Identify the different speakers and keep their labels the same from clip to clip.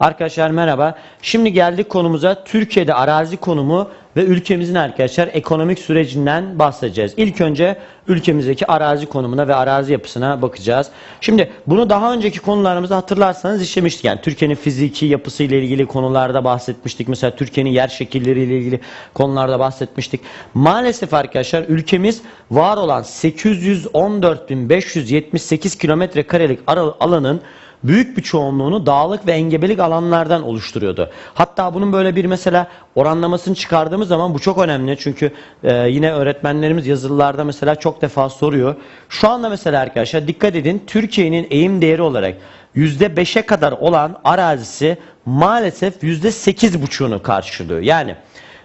Speaker 1: Arkadaşlar merhaba. Şimdi geldik konumuza Türkiye'de arazi konumu ve ülkemizin arkadaşlar ekonomik sürecinden bahsedeceğiz. İlk önce ülkemizdeki arazi konumuna ve arazi yapısına bakacağız. Şimdi bunu daha önceki konularımızda hatırlarsanız işlemiştik. Yani Türkiye'nin fiziki yapısı ile ilgili konularda bahsetmiştik. Mesela Türkiye'nin yer şekilleri ile ilgili konularda bahsetmiştik. Maalesef arkadaşlar ülkemiz var olan 814.578 kilometre karelik alanın büyük bir çoğunluğunu dağlık ve engebelik alanlardan oluşturuyordu. Hatta bunun böyle bir mesela oranlamasını çıkardığımız zaman bu çok önemli. Çünkü e, yine öğretmenlerimiz yazılılarda mesela çok defa soruyor. Şu anda mesela arkadaşlar dikkat edin Türkiye'nin eğim değeri olarak %5'e kadar olan arazisi maalesef %8,5'unu karşılıyor. Yani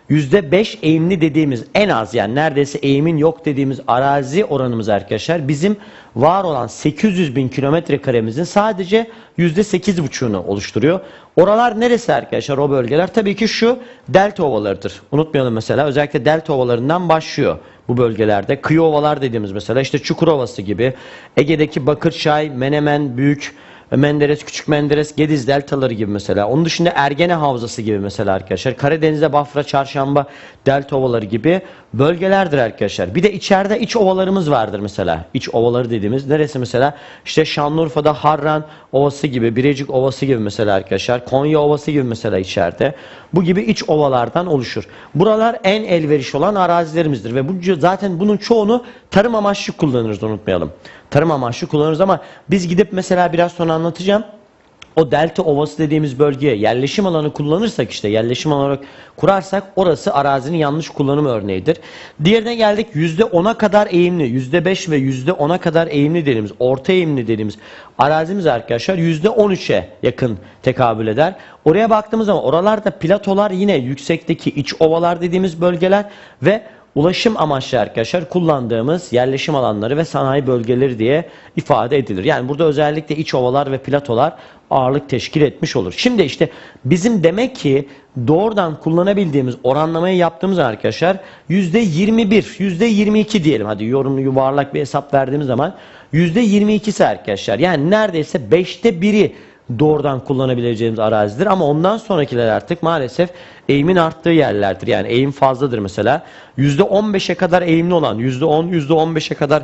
Speaker 1: %5 eğimli dediğimiz en az yani neredeyse eğimin yok dediğimiz arazi oranımız arkadaşlar bizim var olan 800 bin kilometre karemizin sadece %8,5'unu oluşturuyor. Oralar neresi arkadaşlar o bölgeler? Tabii ki şu delta ovalarıdır. Unutmayalım mesela özellikle delta ovalarından başlıyor bu bölgelerde. Kıyı ovalar dediğimiz mesela işte Çukurovası gibi Ege'deki Bakırçay, Menemen, Büyük Menderes, Küçük Menderes, Gediz deltaları gibi mesela. Onun dışında Ergene Havzası gibi mesela arkadaşlar. Karadeniz'de Bafra, Çarşamba, delta ovaları gibi bölgelerdir arkadaşlar. Bir de içeride iç ovalarımız vardır mesela. İç ovaları dediğimiz neresi mesela? İşte Şanlıurfa'da Harran Ovası gibi, Birecik Ovası gibi mesela arkadaşlar. Konya Ovası gibi mesela içeride. Bu gibi iç ovalardan oluşur. Buralar en elverişli olan arazilerimizdir ve bu zaten bunun çoğunu tarım amaçlı kullanırız unutmayalım. Tarım amaçlı kullanırız ama biz gidip mesela biraz sonra anlatacağım. O delta ovası dediğimiz bölgeye yerleşim alanı kullanırsak işte yerleşim alanı olarak kurarsak orası arazinin yanlış kullanım örneğidir. Diğerine geldik %10'a kadar eğimli, %5 ve %10'a kadar eğimli dediğimiz, orta eğimli dediğimiz arazimiz arkadaşlar %13'e yakın tekabül eder. Oraya baktığımız zaman oralarda platolar yine yüksekteki iç ovalar dediğimiz bölgeler ve ulaşım amaçlı arkadaşlar kullandığımız yerleşim alanları ve sanayi bölgeleri diye ifade edilir. Yani burada özellikle iç ovalar ve platolar ağırlık teşkil etmiş olur. Şimdi işte bizim demek ki doğrudan kullanabildiğimiz oranlamayı yaptığımız arkadaşlar %21, %22 diyelim hadi yorumlu yuvarlak bir hesap verdiğimiz zaman %22'si arkadaşlar. Yani neredeyse 5'te 1'i doğrudan kullanabileceğimiz arazidir. Ama ondan sonrakiler artık maalesef eğimin arttığı yerlerdir. Yani eğim fazladır mesela. %15'e kadar eğimli olan, %10, %15'e kadar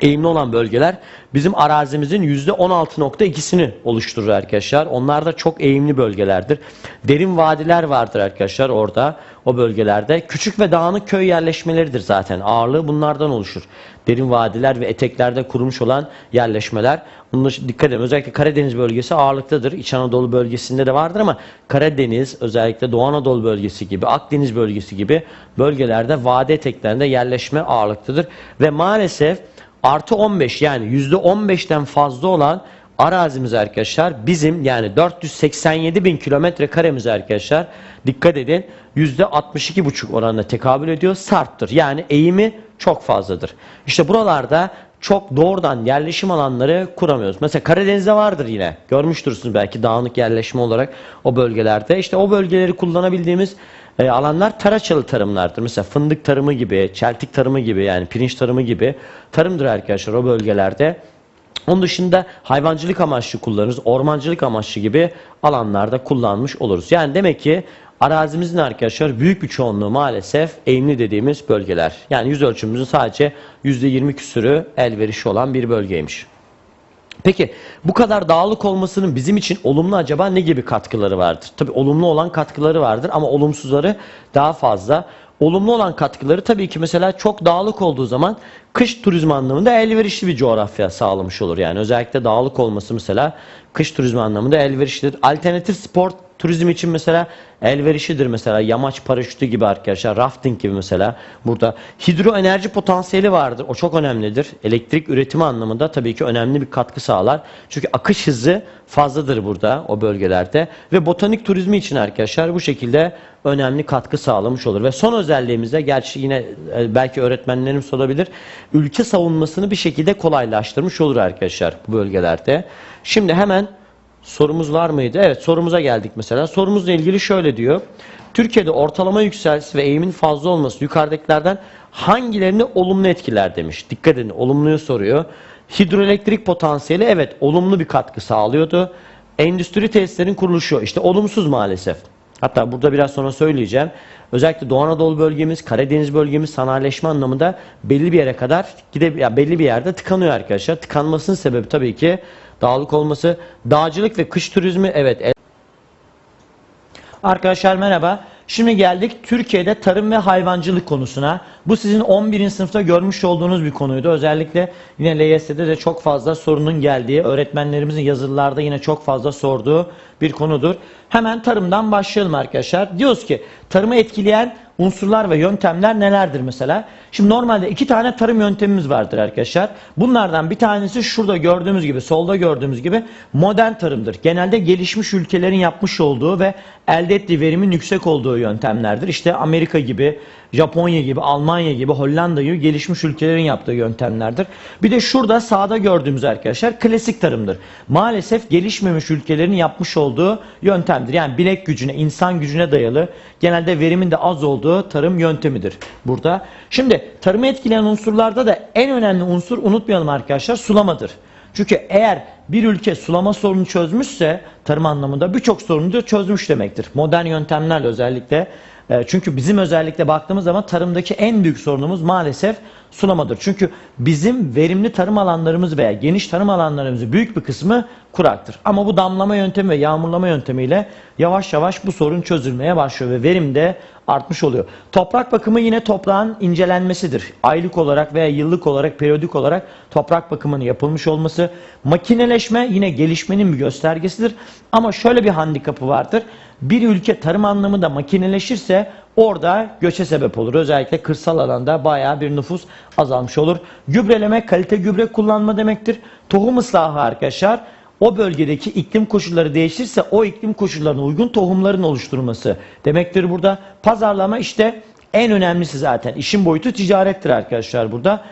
Speaker 1: eğimli olan bölgeler bizim arazimizin %16.2'sini oluşturur arkadaşlar. Onlar da çok eğimli bölgelerdir. Derin vadiler vardır arkadaşlar orada o bölgelerde. Küçük ve dağınık köy yerleşmeleridir zaten. Ağırlığı bunlardan oluşur. Derin vadiler ve eteklerde kurulmuş olan yerleşmeler. Bunun dikkat edin. Özellikle Karadeniz bölgesi ağırlıktadır. İç Anadolu bölgesinde de vardır ama Karadeniz özellikle Doğu Anadolu bölgesi gibi, Akdeniz bölgesi gibi bölgelerde vadi eteklerinde yerleşme ağırlıktadır. Ve maalesef artı 15 yani yüzde 15'ten fazla olan arazimiz arkadaşlar bizim yani 487 bin kilometre karemiz arkadaşlar dikkat edin yüzde 62,5 oranına tekabül ediyor sarptır yani eğimi çok fazladır. İşte buralarda çok doğrudan yerleşim alanları kuramıyoruz. Mesela Karadeniz'de vardır yine. Görmüştürsünüz belki dağınık yerleşme olarak o bölgelerde. İşte o bölgeleri kullanabildiğimiz e, alanlar taraçalı tarımlardır. Mesela fındık tarımı gibi, çeltik tarımı gibi yani pirinç tarımı gibi tarımdır arkadaşlar o bölgelerde. Onun dışında hayvancılık amaçlı kullanırız, ormancılık amaçlı gibi alanlarda kullanmış oluruz. Yani demek ki arazimizin arkadaşlar büyük bir çoğunluğu maalesef eğimli dediğimiz bölgeler. Yani yüz ölçümümüzün sadece %20 küsürü elverişi olan bir bölgeymiş. Peki bu kadar dağlık olmasının bizim için olumlu acaba ne gibi katkıları vardır? Tabii olumlu olan katkıları vardır ama olumsuzları daha fazla. Olumlu olan katkıları tabii ki mesela çok dağlık olduğu zaman kış turizmi anlamında elverişli bir coğrafya sağlamış olur. Yani özellikle dağlık olması mesela kış turizmi anlamında elverişlidir. Alternatif spor turizm için mesela elverişlidir mesela. Yamaç paraşütü gibi arkadaşlar rafting gibi mesela. Burada hidroenerji potansiyeli vardır. O çok önemlidir. Elektrik üretimi anlamında tabii ki önemli bir katkı sağlar. Çünkü akış hızı fazladır burada o bölgelerde. Ve botanik turizmi için arkadaşlar bu şekilde önemli katkı sağlamış olur. Ve son özelliğimizde gerçi yine e, belki öğretmenlerim sorabilir ülke savunmasını bir şekilde kolaylaştırmış olur arkadaşlar bu bölgelerde. Şimdi hemen Sorumuz var mıydı? Evet sorumuza geldik mesela. Sorumuzla ilgili şöyle diyor. Türkiye'de ortalama yükseltisi ve eğimin fazla olması yukarıdakilerden hangilerini olumlu etkiler demiş. Dikkat edin olumluyu soruyor. Hidroelektrik potansiyeli evet olumlu bir katkı sağlıyordu. Endüstri tesislerin kuruluşu işte olumsuz maalesef. Hatta burada biraz sonra söyleyeceğim. Özellikle Doğu Anadolu bölgemiz, Karadeniz bölgemiz sanayileşme anlamında belli bir yere kadar gide ya belli bir yerde tıkanıyor arkadaşlar. Tıkanmasının sebebi tabii ki dağlık olması. Dağcılık ve kış turizmi evet Arkadaşlar merhaba. Şimdi geldik Türkiye'de tarım ve hayvancılık konusuna. Bu sizin 11. sınıfta görmüş olduğunuz bir konuydu. Özellikle yine LYS'de de çok fazla sorunun geldiği, öğretmenlerimizin yazılılarda yine çok fazla sorduğu bir konudur. Hemen tarımdan başlayalım arkadaşlar. Diyoruz ki tarımı etkileyen unsurlar ve yöntemler nelerdir mesela? Şimdi normalde iki tane tarım yöntemimiz vardır arkadaşlar. Bunlardan bir tanesi şurada gördüğümüz gibi, solda gördüğümüz gibi modern tarımdır. Genelde gelişmiş ülkelerin yapmış olduğu ve elde ettiği verimin yüksek olduğu yöntemlerdir. İşte Amerika gibi, Japonya gibi, Almanya gibi, Hollanda gibi gelişmiş ülkelerin yaptığı yöntemlerdir. Bir de şurada sağda gördüğümüz arkadaşlar klasik tarımdır. Maalesef gelişmemiş ülkelerin yapmış olduğu yöntemdir. Yani bilek gücüne, insan gücüne dayalı genelde verimin de az olduğu tarım yöntemidir burada. Şimdi tarımı etkileyen unsurlarda da en önemli unsur unutmayalım arkadaşlar sulamadır. Çünkü eğer bir ülke sulama sorunu çözmüşse tarım anlamında birçok sorunu da çözmüş demektir. Modern yöntemlerle özellikle çünkü bizim özellikle baktığımız zaman tarımdaki en büyük sorunumuz maalesef sulamadır. Çünkü bizim verimli tarım alanlarımız veya geniş tarım alanlarımızın büyük bir kısmı kuraktır. Ama bu damlama yöntemi ve yağmurlama yöntemiyle yavaş yavaş bu sorun çözülmeye başlıyor ve verim de artmış oluyor. Toprak bakımı yine toprağın incelenmesidir. Aylık olarak veya yıllık olarak, periyodik olarak toprak bakımının yapılmış olması. Makineleşme yine gelişmenin bir göstergesidir. Ama şöyle bir handikapı vardır. Bir ülke tarım anlamında makineleşirse orada göçe sebep olur. Özellikle kırsal alanda bayağı bir nüfus azalmış olur. Gübreleme kalite gübre kullanma demektir. Tohum ıslahı arkadaşlar o bölgedeki iklim koşulları değişirse o iklim koşullarına uygun tohumların oluşturulması demektir burada. Pazarlama işte en önemlisi zaten. İşin boyutu ticarettir arkadaşlar burada.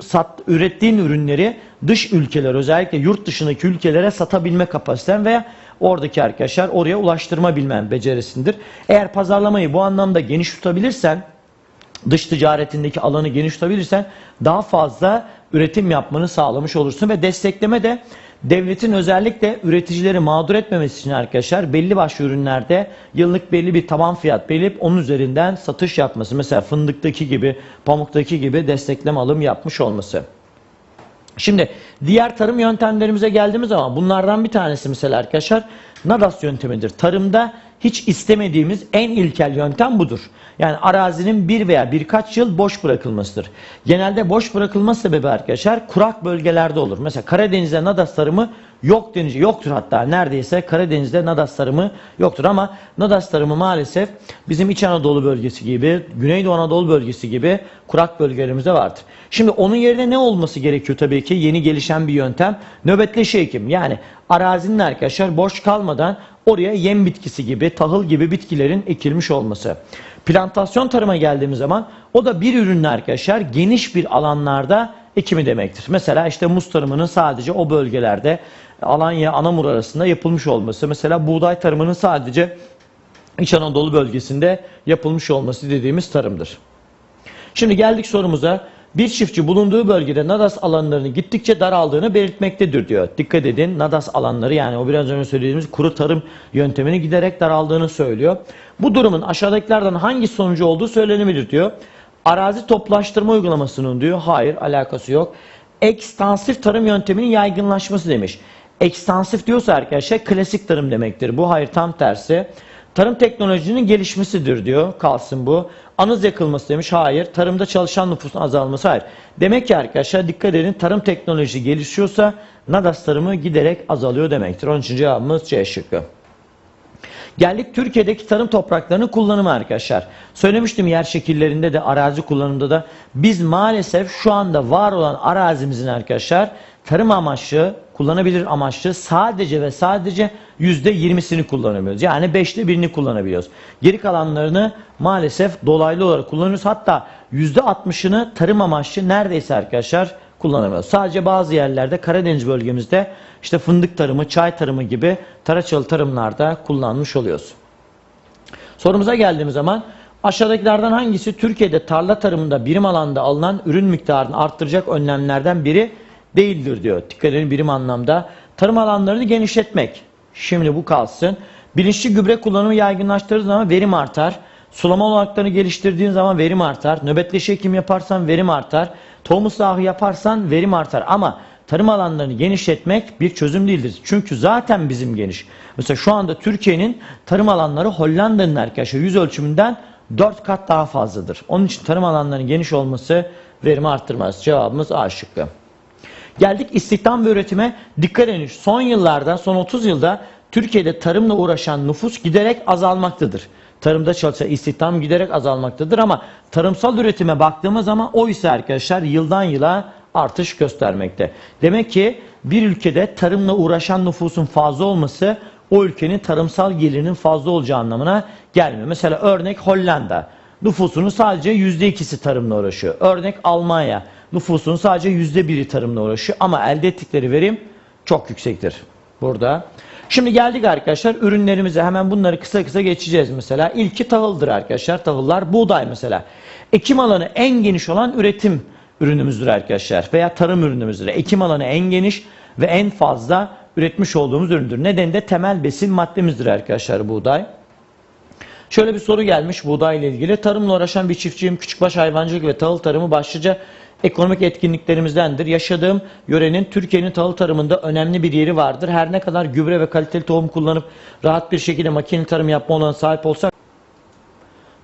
Speaker 1: Sat, ürettiğin ürünleri dış ülkeler özellikle yurt dışındaki ülkelere satabilme kapasiten veya oradaki arkadaşlar oraya ulaştırma bilmen becerisindir. Eğer pazarlamayı bu anlamda geniş tutabilirsen dış ticaretindeki alanı geniş tutabilirsen daha fazla üretim yapmanı sağlamış olursun ve destekleme de devletin özellikle üreticileri mağdur etmemesi için arkadaşlar belli başlı ürünlerde yıllık belli bir taban fiyat belirleyip onun üzerinden satış yapması. Mesela fındıktaki gibi, pamuktaki gibi destekleme alım yapmış olması. Şimdi diğer tarım yöntemlerimize geldiğimiz zaman bunlardan bir tanesi mesela arkadaşlar Nadas yöntemidir. Tarımda hiç istemediğimiz en ilkel yöntem budur. Yani arazinin bir veya birkaç yıl boş bırakılmasıdır. Genelde boş bırakılma sebebi arkadaşlar kurak bölgelerde olur. Mesela Karadeniz'de nadas tarımı yok denici yoktur hatta neredeyse Karadeniz'de nadas tarımı yoktur ama nadas tarımı maalesef bizim İç Anadolu bölgesi gibi, Güneydoğu Anadolu bölgesi gibi kurak bölgelerimizde vardır. Şimdi onun yerine ne olması gerekiyor tabii ki yeni gelişen bir yöntem nöbetleşi ekim. Yani arazinin arkadaşlar boş kalmadan oraya yem bitkisi gibi, tahıl gibi bitkilerin ekilmiş olması. Plantasyon tarıma geldiğimiz zaman o da bir ürünle arkadaşlar geniş bir alanlarda ekimi demektir. Mesela işte muz tarımının sadece o bölgelerde Alanya, Anamur arasında yapılmış olması. Mesela buğday tarımının sadece İç Anadolu bölgesinde yapılmış olması dediğimiz tarımdır. Şimdi geldik sorumuza. Bir çiftçi bulunduğu bölgede nadas alanlarının gittikçe daraldığını belirtmektedir diyor. Dikkat edin nadas alanları yani o biraz önce söylediğimiz kuru tarım yöntemini giderek daraldığını söylüyor. Bu durumun aşağıdakilerden hangi sonucu olduğu söylenebilir diyor. Arazi toplaştırma uygulamasının diyor. Hayır alakası yok. Ekstansif tarım yönteminin yaygınlaşması demiş. Ekstansif diyorsa arkadaşlar klasik tarım demektir. Bu hayır tam tersi. Tarım teknolojinin gelişmesidir diyor. Kalsın bu. Anız yakılması demiş. Hayır. Tarımda çalışan nüfusun azalması. Hayır. Demek ki arkadaşlar dikkat edin. Tarım teknolojisi gelişiyorsa nadas tarımı giderek azalıyor demektir. Onun için cevabımız C şıkkı. Geldik Türkiye'deki tarım topraklarının kullanımı arkadaşlar. Söylemiştim yer şekillerinde de arazi kullanımında da biz maalesef şu anda var olan arazimizin arkadaşlar tarım amaçlı, kullanabilir amaçlı sadece ve sadece %20'sini kullanabiliyoruz. Yani 5'te 1'ini kullanabiliyoruz. Geri kalanlarını maalesef dolaylı olarak kullanıyoruz. Hatta %60'ını tarım amaçlı neredeyse arkadaşlar kullanamıyoruz. Sadece bazı yerlerde Karadeniz bölgemizde işte fındık tarımı, çay tarımı gibi taraçalı tarımlarda kullanmış oluyoruz. Sorumuza geldiğimiz zaman aşağıdakilerden hangisi Türkiye'de tarla tarımında birim alanda alınan ürün miktarını arttıracak önlemlerden biri değildir diyor. Dikkat edin birim anlamda. Tarım alanlarını genişletmek. Şimdi bu kalsın. Bilinçli gübre kullanımı yaygınlaştırdığı zaman verim artar. Sulama olanaklarını geliştirdiğin zaman verim artar. Nöbetleşi ekim yaparsan verim artar. Tohum ıslahı yaparsan verim artar. Ama tarım alanlarını genişletmek bir çözüm değildir. Çünkü zaten bizim geniş. Mesela şu anda Türkiye'nin tarım alanları Hollanda'nın arkadaşlar yüz ölçümünden 4 kat daha fazladır. Onun için tarım alanlarının geniş olması verimi arttırmaz. Cevabımız A şıkkı. Geldik istihdam ve üretime. Dikkat edin son yıllarda, son 30 yılda Türkiye'de tarımla uğraşan nüfus giderek azalmaktadır. Tarımda çalışan istihdam giderek azalmaktadır ama tarımsal üretime baktığımız zaman o ise arkadaşlar yıldan yıla artış göstermekte. Demek ki bir ülkede tarımla uğraşan nüfusun fazla olması o ülkenin tarımsal gelirinin fazla olacağı anlamına gelmiyor. Mesela örnek Hollanda. Nüfusunun sadece %2'si tarımla uğraşıyor. Örnek Almanya. Nüfusunun sadece %1'i tarımla uğraşıyor ama elde ettikleri verim çok yüksektir. Burada. Şimdi geldik arkadaşlar ürünlerimize hemen bunları kısa kısa geçeceğiz mesela. İlki tahıldır arkadaşlar. Tahıllar buğday mesela. Ekim alanı en geniş olan üretim ürünümüzdür arkadaşlar. Veya tarım ürünümüzdür. Ekim alanı en geniş ve en fazla üretmiş olduğumuz üründür. Nedeni de temel besin maddemizdir arkadaşlar buğday. Şöyle bir soru gelmiş buğday ile ilgili. Tarımla uğraşan bir çiftçiyim. Küçükbaş hayvancılık ve tahıl tarımı başlıca ekonomik etkinliklerimizdendir. Yaşadığım yörenin Türkiye'nin tahıl tarımında önemli bir yeri vardır. Her ne kadar gübre ve kaliteli tohum kullanıp rahat bir şekilde makineli tarım yapma olanına sahip olsak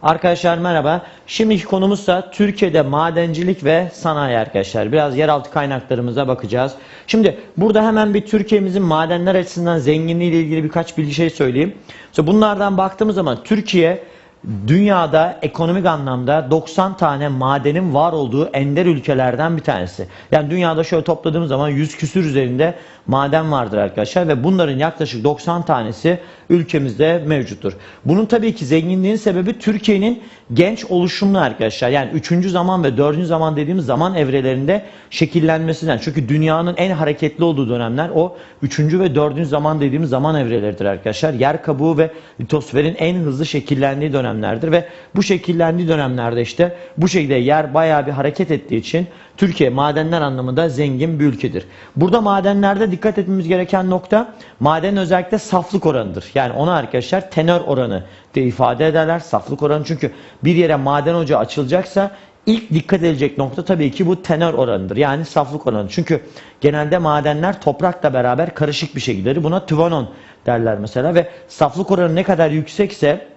Speaker 1: Arkadaşlar merhaba. Şimdiki konumuzsa Türkiye'de madencilik ve sanayi arkadaşlar. Biraz yeraltı kaynaklarımıza bakacağız. Şimdi burada hemen bir Türkiye'mizin madenler açısından zenginliği ile ilgili birkaç bilgi şey söyleyeyim. Bunlardan baktığımız zaman Türkiye dünyada ekonomik anlamda 90 tane madenin var olduğu ender ülkelerden bir tanesi. Yani dünyada şöyle topladığımız zaman 100 küsür üzerinde maden vardır arkadaşlar ve bunların yaklaşık 90 tanesi ülkemizde mevcuttur. Bunun tabii ki zenginliğin sebebi Türkiye'nin genç oluşumlu arkadaşlar. Yani 3. zaman ve 4. zaman dediğimiz zaman evrelerinde şekillenmesinden. Çünkü dünyanın en hareketli olduğu dönemler o 3. ve 4. zaman dediğimiz zaman evreleridir arkadaşlar. Yer kabuğu ve litosferin en hızlı şekillendiği dönemlerdir ve bu şekillendiği dönemlerde işte bu şekilde yer bayağı bir hareket ettiği için Türkiye madenler anlamında zengin bir ülkedir. Burada madenlerde dikkat etmemiz gereken nokta maden özellikle saflık oranıdır. Yani ona arkadaşlar tenör oranı diye ifade ederler. Saflık oranı çünkü bir yere maden ocağı açılacaksa ilk dikkat edilecek nokta tabii ki bu tenör oranıdır. Yani saflık oranı. Çünkü genelde madenler toprakla beraber karışık bir şekildedir. Buna tüvanon derler mesela ve saflık oranı ne kadar yüksekse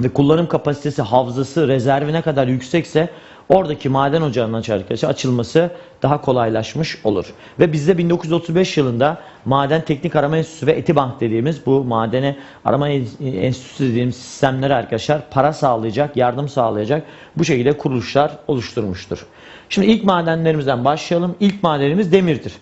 Speaker 1: ve kullanım kapasitesi, havzası, rezervi ne kadar yüksekse oradaki maden ocağının arkadaşlar açılması daha kolaylaşmış olur. Ve bizde 1935 yılında Maden Teknik Arama Enstitüsü ve Etibank dediğimiz bu madene arama enstitüsü dediğimiz sistemleri arkadaşlar para sağlayacak, yardım sağlayacak bu şekilde kuruluşlar oluşturmuştur. Şimdi ilk madenlerimizden başlayalım. İlk madenimiz demirdir.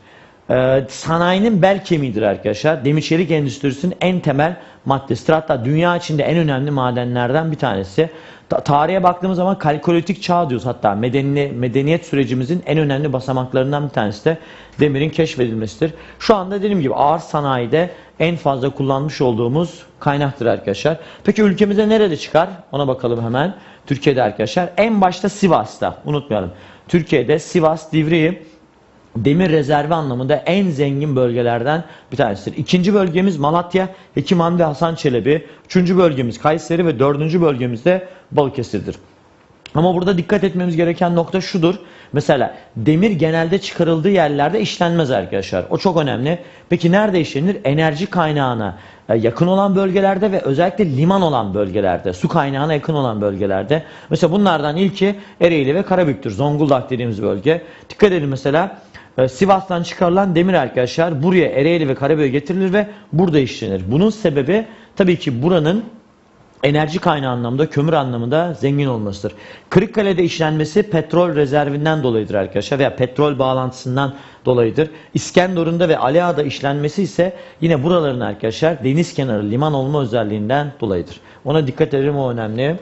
Speaker 1: Ee, sanayinin bel kemiğidir arkadaşlar. Demir çelik endüstrisinin en temel maddesidir. Hatta dünya içinde en önemli madenlerden bir tanesi. Ta- tarihe baktığımız zaman kalkolitik çağ diyoruz hatta medeni, medeniyet sürecimizin en önemli basamaklarından bir tanesi de demirin keşfedilmesidir. Şu anda dediğim gibi ağır sanayide en fazla kullanmış olduğumuz kaynaktır arkadaşlar. Peki ülkemize nerede çıkar? Ona bakalım hemen. Türkiye'de arkadaşlar. En başta Sivas'ta. Unutmayalım. Türkiye'de Sivas, Divriği demir rezervi anlamında en zengin bölgelerden bir tanesidir. İkinci bölgemiz Malatya, Hekiman ve Hasan Çelebi. Üçüncü bölgemiz Kayseri ve dördüncü bölgemiz de Balıkesir'dir. Ama burada dikkat etmemiz gereken nokta şudur. Mesela demir genelde çıkarıldığı yerlerde işlenmez arkadaşlar. O çok önemli. Peki nerede işlenir? Enerji kaynağına e, yakın olan bölgelerde ve özellikle liman olan bölgelerde, su kaynağına yakın olan bölgelerde. Mesela bunlardan ilki Ereğli ve Karabük'tür. Zonguldak dediğimiz bölge. Dikkat edin mesela Sivas'tan çıkarılan demir arkadaşlar buraya Ereğli ve Karabük'e getirilir ve burada işlenir. Bunun sebebi tabii ki buranın enerji kaynağı anlamda, kömür anlamında zengin olmasıdır. Kırıkkale'de işlenmesi petrol rezervinden dolayıdır arkadaşlar veya petrol bağlantısından dolayıdır. İskenderun'da ve Ali Ağa'da işlenmesi ise yine buraların arkadaşlar deniz kenarı liman olma özelliğinden dolayıdır. Ona dikkat edelim o önemli.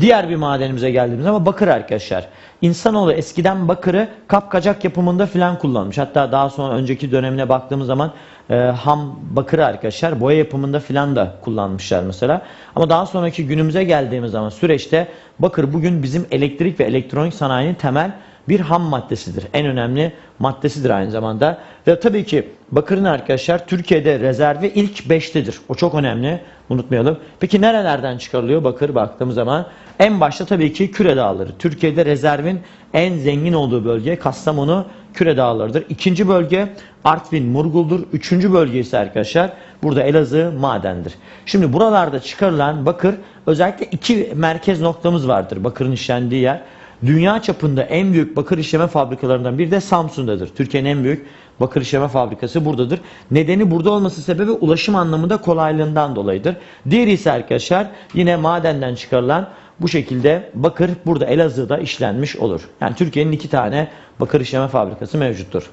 Speaker 1: Diğer bir madenimize geldiğimiz zaman bakır arkadaşlar. İnsanoğlu eskiden bakırı kapkacak yapımında filan kullanmış. Hatta daha sonra önceki dönemine baktığımız zaman e, ham bakırı arkadaşlar boya yapımında filan da kullanmışlar mesela. Ama daha sonraki günümüze geldiğimiz zaman süreçte bakır bugün bizim elektrik ve elektronik sanayinin temel bir ham maddesidir. En önemli maddesidir aynı zamanda. Ve tabii ki bakırın arkadaşlar Türkiye'de rezervi ilk 5'tedir. O çok önemli. Unutmayalım. Peki nerelerden çıkarılıyor bakır baktığımız zaman? En başta tabii ki Küre Dağları. Türkiye'de rezervin en zengin olduğu bölge Kastamonu Küre Dağları'dır. İkinci bölge Artvin Murgul'dur. Üçüncü bölge ise arkadaşlar burada Elazığ madendir. Şimdi buralarda çıkarılan bakır özellikle iki merkez noktamız vardır bakırın işlendiği yer. Dünya çapında en büyük bakır işleme fabrikalarından biri de Samsun'dadır. Türkiye'nin en büyük bakır işleme fabrikası buradadır. Nedeni burada olması sebebi ulaşım anlamında kolaylığından dolayıdır. Diğeri ise arkadaşlar yine madenden çıkarılan bu şekilde bakır burada Elazığ'da işlenmiş olur. Yani Türkiye'nin iki tane bakır işleme fabrikası mevcuttur.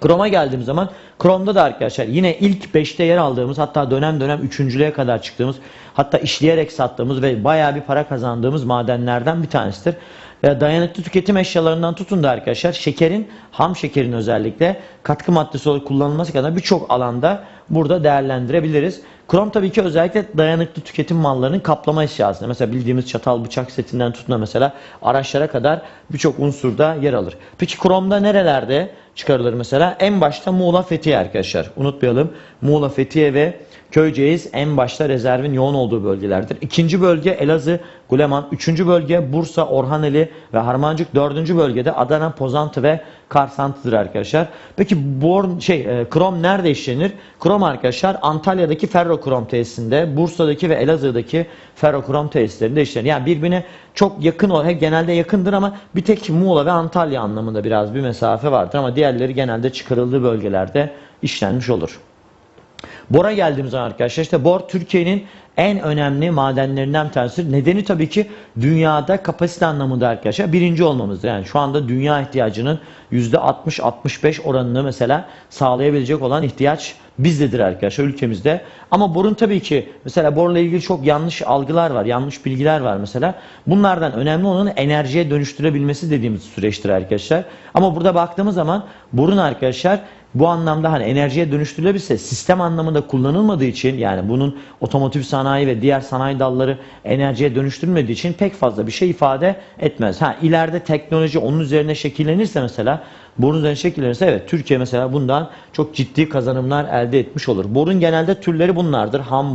Speaker 1: Krom'a geldiğim zaman Krom'da da arkadaşlar yine ilk 5'te yer aldığımız hatta dönem dönem 3.lüğe kadar çıktığımız hatta işleyerek sattığımız ve bayağı bir para kazandığımız madenlerden bir tanesidir. E, Dayanıklı tüketim eşyalarından tutun da arkadaşlar şekerin, ham şekerin özellikle katkı maddesi olarak kullanılması kadar birçok alanda burada değerlendirebiliriz. Krom tabii ki özellikle dayanıklı tüketim mallarının kaplama eşyasında. Mesela bildiğimiz çatal bıçak setinden tutun da mesela araçlara kadar birçok unsurda yer alır. Peki kromda nerelerde çıkarılır mesela? En başta Muğla Fethiye arkadaşlar. Unutmayalım. Muğla Fethiye ve Köyceğiz en başta rezervin yoğun olduğu bölgelerdir. İkinci bölge Elazığ, Guleman. Üçüncü bölge Bursa, Orhaneli ve Harmancık. Dördüncü bölgede Adana, Pozantı ve Karsantı'dır arkadaşlar. Peki born şey e, krom nerede işlenir? Krom arkadaşlar Antalya'daki ferrokrom tesisinde, Bursa'daki ve Elazığ'daki ferrokrom tesislerinde işlenir. Yani birbirine çok yakın o hep genelde yakındır ama bir tek Muğla ve Antalya anlamında biraz bir mesafe vardır ama diğerleri genelde çıkarıldığı bölgelerde işlenmiş olur. Bor'a geldiğimiz zaman arkadaşlar işte bor Türkiye'nin en önemli madenlerinden bir tanesi. Nedeni tabii ki dünyada kapasite anlamında arkadaşlar birinci olmamızdır. Yani şu anda dünya ihtiyacının %60-65 oranını mesela sağlayabilecek olan ihtiyaç bizdedir arkadaşlar ülkemizde. Ama borun tabii ki mesela borla ilgili çok yanlış algılar var, yanlış bilgiler var mesela. Bunlardan önemli olanın enerjiye dönüştürebilmesi dediğimiz süreçtir arkadaşlar. Ama burada baktığımız zaman borun arkadaşlar bu anlamda hani enerjiye dönüştürülebilse sistem anlamında kullanılmadığı için yani bunun otomotiv sanayi ve diğer sanayi dalları enerjiye dönüştürülmediği için pek fazla bir şey ifade etmez. Ha ileride teknoloji onun üzerine şekillenirse mesela borun üzerine şekillenirse evet Türkiye mesela bundan çok ciddi kazanımlar elde etmiş olur. Borun genelde türleri bunlardır. Ham